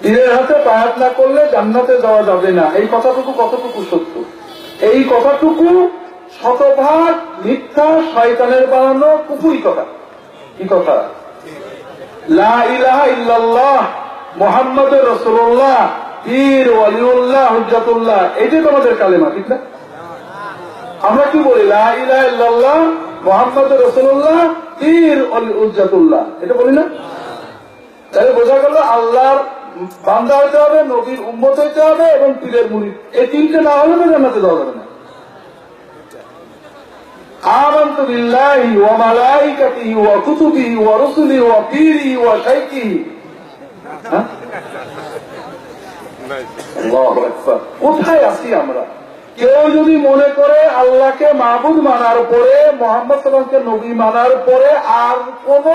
পীরের হাতে পায়াত না করলে জান্নাতে যাওয়া যাবে না। এই কথাটুকু কতটুকু সত্য? এই কথাটুকু শতভাগ মিথ্যা, শয়তানের বানানো কুকুই কথা। কি কথা? লা ইলাহা ইল্লাল্লাহ মোহাম্মদ রসুল্লাহ পীর ওয়ালিউল্লাহ এটাই তোমাদের কালেমা, ঠিক না? আমরা কি বলি? লা ইলাহা ইল্লাল্লাহ মোহাম্মদ রসুল্লাহ পীর এটা বলি না? তাহলে বোঝা গেল আল্লাহর বান্দা হইতে হবে নবীর উম্মত হইতে হবে এবং পীরের মুড়ি এই তিনটে না হলে তো জান্নাতে যাওয়া যাবে না آمنت بالله وملائكته وكتبه ورسله وبيره وشيخه হ্যাঁ? আল্লাহু আকবার। কোথায় আছি আমরা কেউ যদি মনে করে আল্লাহকে মাহবুদ মানার পরে মোহাম্মদ সাল্লামকে নবী মানার পরে আর কোন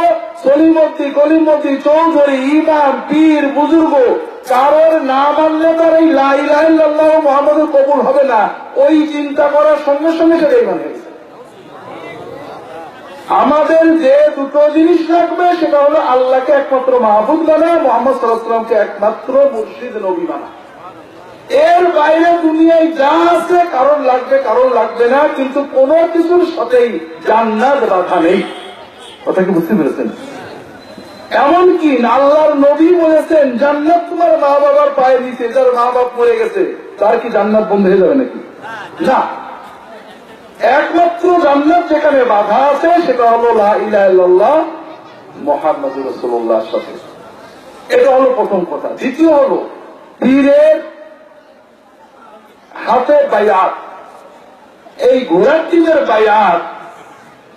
সলিমতি কলিমতি চৌধুরী, ইমাম, পীর, বুজুর্গ, কারোর না মানলে তার এই লাইলাহ মোহাম্মদের কবুল হবে না, ওই চিন্তা করার সঙ্গে সঙ্গে সেটাই মানে আমাদের যে দুটো জিনিস লাগবে সেটা হলো আল্লাহকে একমাত্র মাহবুদ মানা মোহাম্মদ সাল্লাহামকে একমাত্র মুর্শিদ নবী মানা বাইরে দুনিয়ায় যা আছে, কারণ লাগবে কারণ লাগবে না, কিন্তু কোন কিছুর সাথেই জান্নাত বাধা নেই। কথা কি বুঝতে পেরেছেন? এমনকি আল্লাহর নবী বলেছেন, জান্নাত তোমার মা বাবার পায়ে দিছে যার মা বাপ মরে গেছে, তার কি জান্নাত বন্ধ হয়ে যাবে নাকি? না। একমাত্র জান্নাত যেখানে বাধা আছে, সেটা হলো লা ইলাহা ইল্লাল্লাহ মোহাম্মদ রসুল্লাহর সাথে। এটা হলো প্রথম কথা। দ্বিতীয় হলো, পীরের হাতে বায়াত। এই ঘোড়ার বায়াত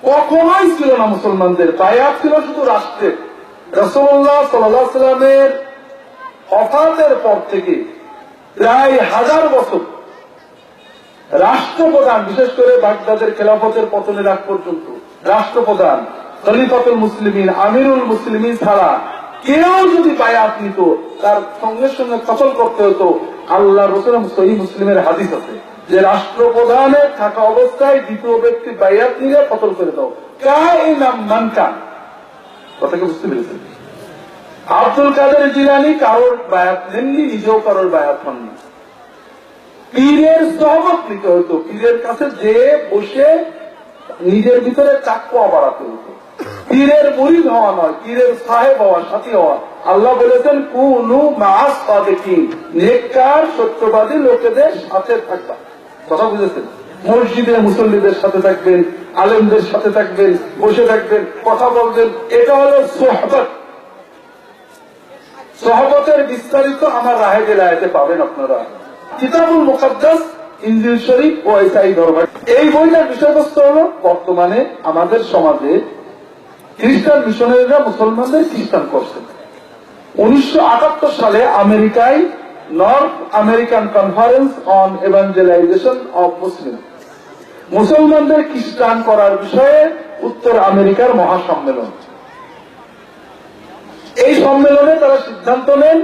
কখনোই ছিল না মুসলমানদের। বায়াত ছিল শুধু রাষ্ট্রের। রসুল্লাহ সাল্লামের অফাতের পর থেকে প্রায় হাজার বছর রাষ্ট্রপ্রধান, বিশেষ করে বাগদাদের খেলাফতের পতনের আগ পর্যন্ত রাষ্ট্রপ্রধান, খলিফাতুল মুসলিমিন, আমিরুল মুসলিমিন ছাড়া কেউ যদি বায়াত নিত, তার সঙ্গে সঙ্গে কতল করতে হতো আল্লাহ রসুলাম সহি মুসলিমের হাদিস আছে যে রাষ্ট্রপ্রধানের থাকা অবস্থায় দ্বিতীয় ব্যক্তি বায়াত নিলে কতল করে দাও। কা নাম মানকান কথাকে বুঝতে পেরেছেন? আব্দুল কাদের জিলানি কারোর বায়াত নেননি, নিজেও কারোর বায়াত হননি। পীরের সহমত নিতে হতো, পীরের কাছে যে বসে নিজের ভিতরে চাকুয়া বাড়াতে হতো। পীরের মুরিদ হওয়া নয়, পীরের সাহেব হওয়া, সাথী হওয়া। আল্লাহ বলেছেন, কুনু মাস পাদেকিন নেককার, সত্যবাদী লোকেদের সাথে থাকবা। কথা বুঝেছেন? মসজিদে মুসল্লিদের সাথে থাকবেন, আলেমদের সাথে থাকবেন, বসে থাকবেন, কথা বলবেন, এটা হলো সোহবত। সহবতের বিস্তারিত আমার রাহে জেলায়তে পাবেন আপনারা। কিতাবুল মুকাদ্দাস ইঞ্জিল শরীফ ও ইসাই ধর্ম এই বইটার বিষয়বস্তু হল, বর্তমানে আমাদের সমাজে খ্রিস্টান মিশনারিরা মুসলমানদের খ্রিস্টান করছেন। উনিশশো আটাত্তর সালে আমেরিকায় North American conference on evangelization of Muslim. মুসলমানদের খ্রিস্টান করার বিষয়ে উত্তর আমেরিকার মহাসম্মেলন। এই সম্মেলনে তারা সিদ্ধান্ত নেন,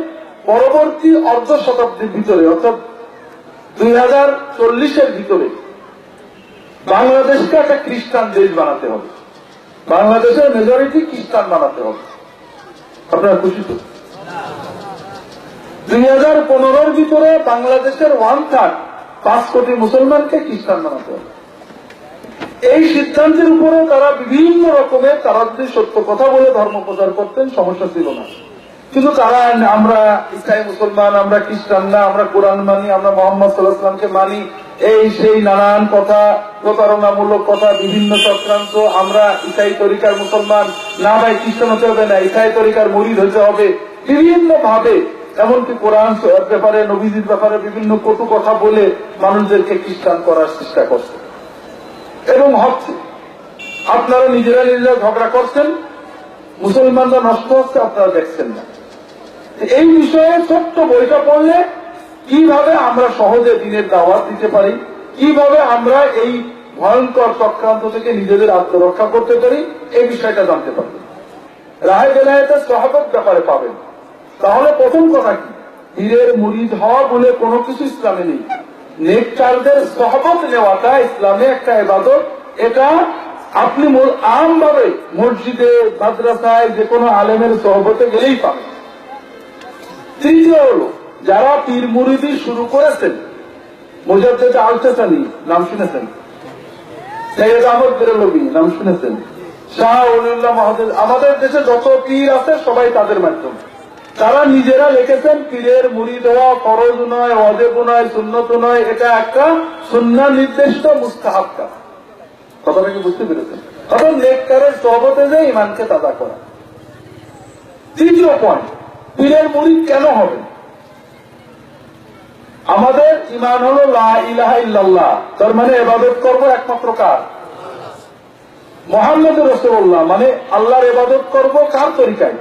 পরবর্তী অর্ধ শতাব্দীর ভিতরে, অর্থাৎ দুই হাজার চল্লিশের ভিতরে, বাংলাদেশকে একটা খ্রিস্টান দেশ বানাতে হবে। বাংলাদেশের মেজরিটি খ্রিস্টান বানাতে হবে। আপনারা খুশি তো? দুই হাজার পনেরোর ভিতরে বাংলাদেশের ওয়ান থার্ড পাঁচ কোটি মুসলমানকে খ্রিস্টান বানাতে হবে। এই সিদ্ধান্তের উপরে তারা বিভিন্ন রকমের তারা যদি সত্য কথা বলে ধর্ম প্রচার করতেন, সমস্যা ছিল না। কিন্তু তারা, আমরা ইসলামী মুসলমান, আমরা খ্রিস্টান না, আমরা কোরআন মানি, আমরা মোহাম্মদ সাল্লাহামকে মানি, এই সেই নানান কথা, প্রতারণামূলক কথা, বিভিন্ন চক্রান্ত, আমরা ইসাই তরিকার মুসলমান, না ভাই খ্রিস্টান হতে হবে না ইসাই তরিকার মরিদ হতে হবে। বিভিন্ন ভাবে এমনকি কোরআন ব্যাপারে, নবীজির ব্যাপারে বিভিন্ন কটু কথা বলে মানুষদেরকে খ্রিস্টান করার চেষ্টা করছে। এবং হচ্ছে আপনারা নিজেরা নিজেরা ঝগড়া করছেন, মুসলমানরা নষ্ট হচ্ছে, আপনারা দেখছেন না। এই বিষয়ে ছোট্ট বইটা পড়লে কীভাবে আমরা সহজে দিনের দাওয়াত দিতে পারি, কীভাবে আমরা এই ভয়ঙ্কর চক্রান্ত থেকে নিজেদের আত্মরক্ষা করতে পারি, এই বিষয়টা জানতে পারবেন রায় বেলায়েতের সহবত ব্যাপারে পাবেন। তাহলে প্রথম কথা কি? হীরের মুরিদ হওয়া বলে কোনো কিছু ইসলামে নেই। নেককারদের সহবত নেওয়াটা ইসলামে একটা এবাদত। এটা আপনি আম ভাবে মসজিদে, মাদ্রাসায় যে কোনো আলেমের সহবতে গেলেই পাবেন। তৃতীয় হলো, যারা পীর মুরিদি শুরু করেছেন, মুজাদ্দেদ আলতেসানি নাম শুনেছেন? সৈয়দ আহমদ বেরলবি, নাম শুনেছেন? শাহ অলিউল্লাহ মহাদেব আমাদের দেশে যত পীর আছে সবাই তাদের মাধ্যমে। তারা নিজেরা লিখেছেন, পীরের মুড়িদ হওয়া ফরজ নয় অজেব নয়, সুন্নত নয়, এটা একটা সুন্না নির্দিষ্ট মুস্তাহাব কাজ কথাটা বুঝতে পেরেছেন? অর্থাৎ নেককারের জগতে যে ইমানকে তাজা করা। তৃতীয় পয়েন্ট পীরের মুড়িদ কেন হবে? আমাদের ইমান হলো ইলাহা ইল্লাল্লাহ। তার মানে এবাদত করব একমাত্র কার? মোহাম্মদ রসুল্লাহ মানে আল্লাহর এবাদত করব কার তরিকায়?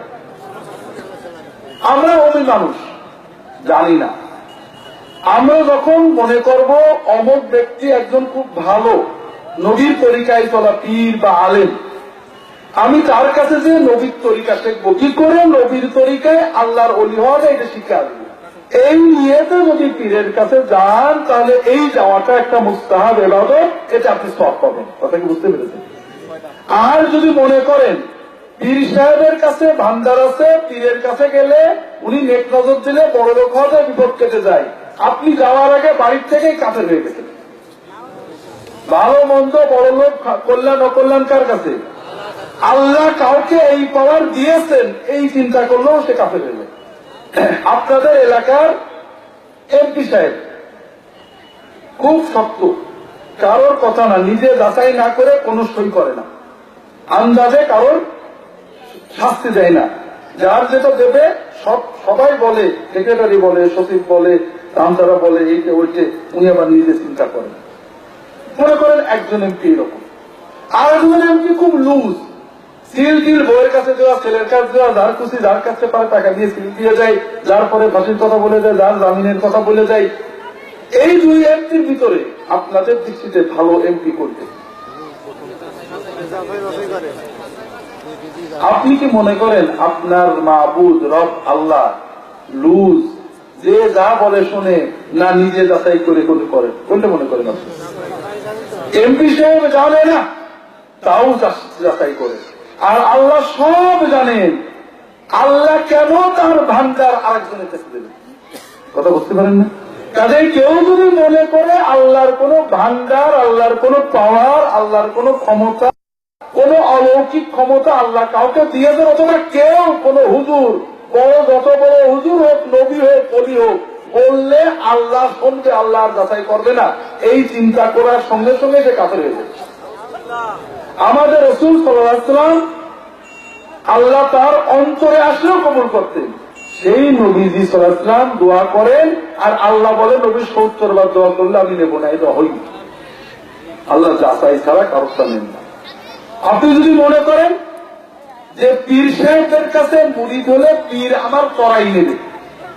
আমরা অমি মানুষ, জানি না। আমরা যখন মনে করব অমুক ব্যক্তি একজন খুব ভালো, নবীর তরিকায় চলা পীর বা আলেম, আমি তার কাছে যে নবীর তরিকা শিখব, কি করে নবীর তরিকায় আল্লাহর অলি হওয়া যায় এটা শিখে আসব। এই নিয়েতে যদি পীরের কাছে যান, তাহলে এই যাওয়াটা একটা মুস্তাহাব এবাদত, এটা আপনি সব পাবেন। কথা কি বুঝতে পেরেছেন? আর যদি মনে করেন পীর সাহেবের কাছে ভান্ডার আছে, পীরের কাছে গেলে উনি নেক নজর দিলে বড় লোক হওয়া বিপদ কেটে যায়। আপনি যাওয়ার আগে বাড়ির থেকেই কাছে হয়ে গেছেন ভালো, মন্দ, বড় লোক, কল্যাণ, অকল্যাণ কার কাছে? আল্লাহ কাউকে এই পাওয়ার দিয়েছেন, এই চিন্তা করলেও সে কাছে যায় আপনাদের এলাকার এমপি সাহেব খুব শক্ত, কারোর কথা না, নিজে যাচাই না করে কোন সই করে না। আন্দাজে কারোর শাস্তি দেয় না। যার যেটা দেবে, সব, সবাই বলে সেক্রেটারি বলে, সচিব বলে রামতারা বলে এইটা ওইটে উনি আবার নিজে চিন্তা করেন। মনে করেন একজন এমপি এরকম। আর একজন এমপি খুব লুজ সিল টিল বইয়ের কাছে দেওয়া, ছেলের কাছে দেওয়া, যার খুশি, যার কাছে পারে টাকা দিয়ে সিল দিয়ে যায়। যার পরে ফাঁসির কথা বলে যায়, যার জামিনের কথা বলে যায়। এই দুই এমপির ভিতরে আপনাদের দৃষ্টিতে ভালো এমপি করতে আপনি কি মনে করেন আপনার মাহবুদ রব, আল্লাহ, লুজ, যে যা বলে শুনে না নিজে যাচাই করে কোনটা করেন কোনটা মনে করেন আপনি? এমপি সাহেব জানে না, তাও যাচাই করে। আর আল্লাহ সব জানেন। আল্লাহ কেন তার ভান্ডার আরেকজনের কাছে দেবেন? কথা বুঝতে পারেন না? কাজে কেউ যদি মনে করে আল্লাহর কোন ভান্ডার, আল্লাহর কোন পাওয়ার আল্লাহর কোন ক্ষমতা কোন অলৌকিক ক্ষমতা আল্লাহ কাউকে দিয়েছেন অথবা কেউ কোন হুজুর, বড় যত বড় হুজুর হোক, নবী হোক কলি হোক বললে আল্লাহ শুনবে, আল্লাহ যাচাই করবে না। এই চিন্তা করার সঙ্গে সঙ্গে সে কাছে হয়ে আমাদের রসুল সাল্লাম আল্লাহ তার অন্তরে আসলেও কবুল করতেন। সেই নবীজি সাল্লাম দোয়া করেন, আর আল্লাহ বলে নবী, সত্তর বার দোয়া করলে আমি নেব না এটা হই আল্লাহ যাচাই ছাড়া কারোর নেন না। আপনি যদি মনে করেন যে পীর সাহেবদের কাছে মুড়ি ধরে পীর আমার করাই নেবে,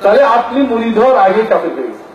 তাহলে আপনি মুড়ি ধর আগে কাছে পেয়ে গেছেন।